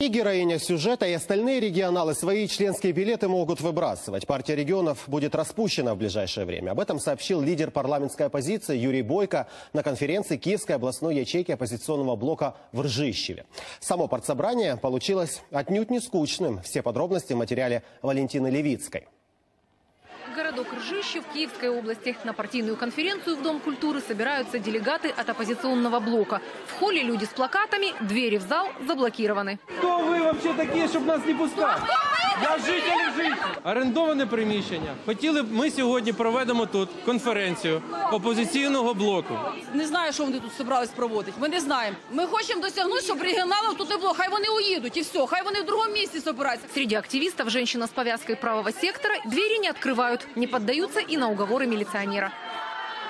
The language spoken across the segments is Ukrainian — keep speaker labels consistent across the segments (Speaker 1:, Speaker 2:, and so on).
Speaker 1: И героиня сюжета, и остальные регионалы свои членские билеты могут выбрасывать. Партия регионов будет распущена в ближайшее время. Об этом сообщил лидер парламентской оппозиции Юрий Бойко на конференции Киевской областной ячейки оппозиционного блока в Ржищеве. Само партсобрание получилось отнюдь не скучным. Все подробности в материале Валентины Левицкой.
Speaker 2: Городок Ржищев Киевской области. На партийную конференцию в Дом культуры собираются делегаты от оппозиционного блока. В холле люди с плакатами, двери в зал заблокированы.
Speaker 3: Хто ви вообще такі, щоб нас не пускати? Я житель житель. Орендоване приміщення. Хотіли б ми сьогодні проведемо тут конференцію опозиційного блоку.
Speaker 4: Не знаю, що вони тут збирались проводити. Ми не знаємо. Ми хочемо досягнути, щоб регіоналів тут не було. Хай вони уїдуть і все. Хай вони в другому місці збираються.
Speaker 2: Среди активистов женщина с повязкой правого сектора двери не открывают, не поддаются и на уговоры милиционера.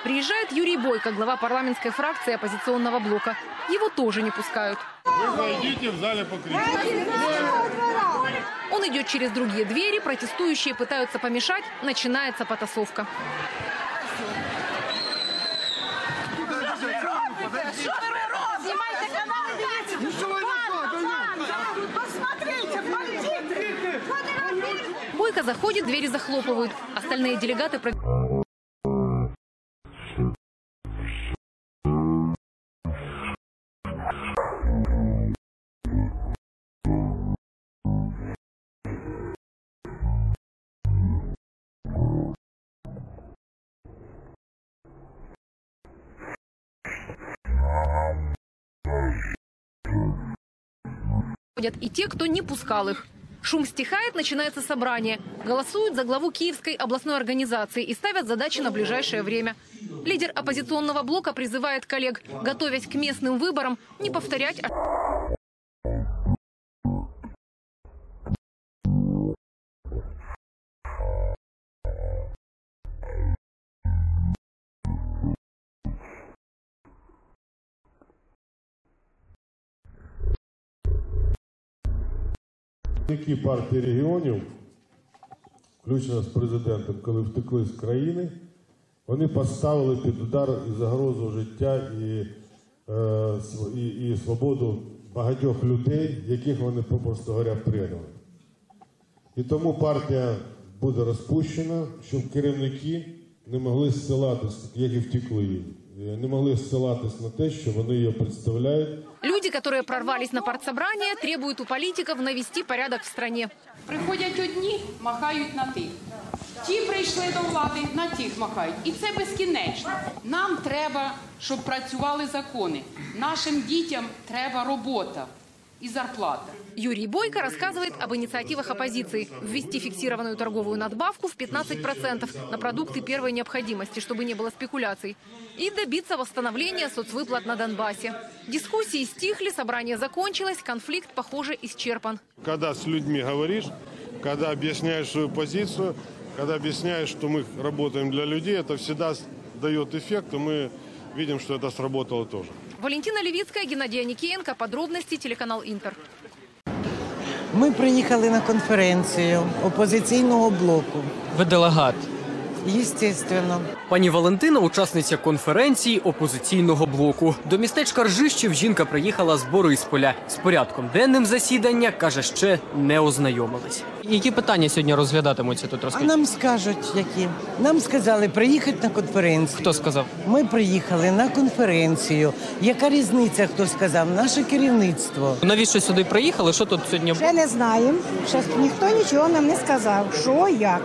Speaker 2: Приезжает Юрий Бойко, глава парламентской фракции оппозиционного блока. Его тоже не пускают.
Speaker 5: Вы зайдите в зале покричите.
Speaker 2: Он идет через другие двери, протестующие пытаются помешать, начинается потасовка. Бойко заходит, двери захлопывают. Остальные делегаты Ходят и те, кто не пускал их. Шум стихает, начинается собрание. Голосуют за главу Киевской областной организации и ставят задачи на ближайшее время. Лидер оппозиционного блока призывает коллег, готовясь к местным выборам, не повторять
Speaker 5: Які партії регіонів, включно з президентом, коли втекли з країни, вони поставили під удар і загрозу життя і, е, і, і свободу багатьох людей, яких вони, попросту говоря, предали. І тому партія буде розпущена, щоб керівники не могли зсилатись, як і втекли, не могли зсилатись на те, що вони її представляють
Speaker 2: Люди, которые прорвались на партсобрание, требуют у политиков навести порядок в стране.
Speaker 6: Приходять одні, махають на тих. Ті прийшли до влади, на тих махають. І це безкінечно. Нам треба, щоб працювали закони. Нашим дітям треба робота і зарплата.
Speaker 2: Юрий Бойко рассказывает об инициативах оппозиции ввести фиксированную торговую надбавку в 15% на продукты первой необходимости, чтобы не было спекуляций, и добиться восстановления соцвыплат на Донбассе. Дискуссии стихли, собрание закончилось, конфликт, похоже, исчерпан.
Speaker 5: Когда с людьми говоришь, когда объясняешь свою позицию, когда объясняешь, что мы работаем для людей, это всегда дает эффект, и мы видим, что это сработало тоже.
Speaker 2: Валентина Левицкая, Геннадий Аникеенко. Подробности телеканал Интер.
Speaker 7: Ми приїхали на конференцію опозиційного блоку.
Speaker 8: Ви делегат.
Speaker 7: Єстественно.
Speaker 8: Пані Валентина, учасниця конференції опозиційного блоку. До містечка Ржищів жінка приїхала з Борисполя. З порядком денним засідання каже, ще не ознайомились. Які питання сьогодні розглядатимуться тут?
Speaker 7: А нам скажуть, які. Нам сказали приїхати на конференцію.
Speaker 8: Хто сказав?
Speaker 7: Ми приїхали на конференцію. Яка різниця, хто сказав? Наше керівництво.
Speaker 8: Навіщо сюди приїхали? Що тут сьогодні?
Speaker 9: Ще не знаємо. Ще ніхто нічого нам не сказав. Що, як.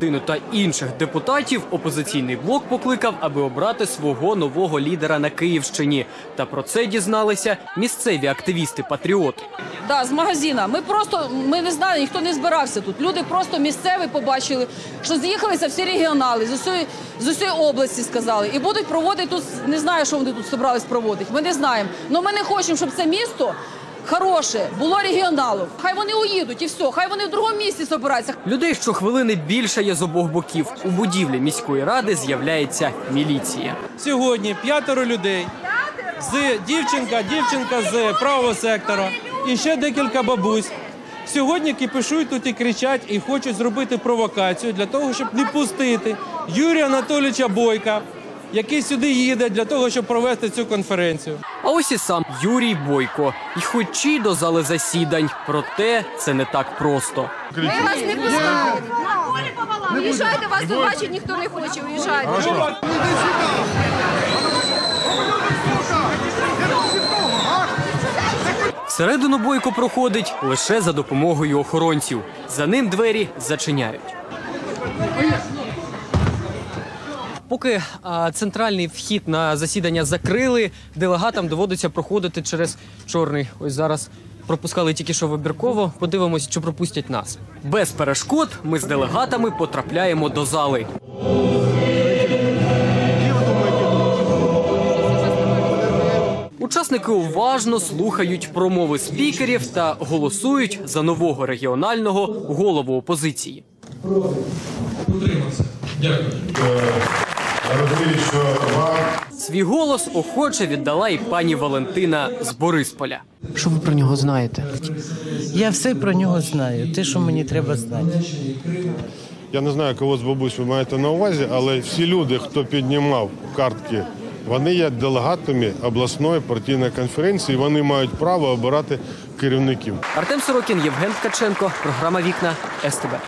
Speaker 8: Дину та інших депутатів опозиційний блок покликав, аби обрати свого нового лідера на Київщині. Та про це дізналися місцеві активісти-патріоти.
Speaker 4: Да, з магазина. Ми просто ми не знали, ніхто не збирався тут. Люди просто місцеві побачили, що з'їхалися всі регіонали з усієї з усієї області сказали, і будуть проводити тут. Не знаю, що вони тут збирались проводити. Ми не знаємо. але ми не хочемо, щоб це місто хороше було регіоналів. Хай вони уїдуть і все, хай вони в другому місці збираються.
Speaker 8: Людей щохвилини більше є з обох боків. У будівлі міської ради з'являється міліція.
Speaker 3: Сьогодні п'ятеро людей з дівчинка, дівчинка з правого сектора і ще декілька бабусь. Сьогодні кипишують тут і кричать, і хочуть зробити провокацію для того, щоб не пустити Юрія Анатолійовича Бойка, який сюди їде для того, щоб провести цю конференцію.
Speaker 8: А ось і сам Юрій Бойко. І хочі до зали засідань, проте це не так просто.
Speaker 2: Ми вас не пускають. Уїжджайте, вас тут бачить ніхто не хоче. Уїжджайте.
Speaker 8: Всередину Бойко проходить лише за допомогою охоронців. За ним двері зачиняють. Поки а, центральний вхід на засідання закрили, делегатам доводиться проходити через чорний. Ось зараз пропускали тільки що вибірково. Подивимось, чи пропустять нас. Без перешкод ми з делегатами потрапляємо до зали. Учасники уважно слухають промови спікерів та голосують за нового регіонального голову опозиції.
Speaker 5: Розумію, що вам
Speaker 8: Свій голос охоче віддала і пані Валентина з Борисполя. Що ви про нього знаєте?
Speaker 7: Я все про нього знаю, те, що мені треба знати.
Speaker 5: Я не знаю, кого з бабусь ви маєте на увазі, але всі люди, хто піднімав картки, вони є делегатами обласної партійної конференції. Вони мають право обирати керівників.
Speaker 8: Артем Сорокін, Євген Ткаченко, програма Вікна СТБ.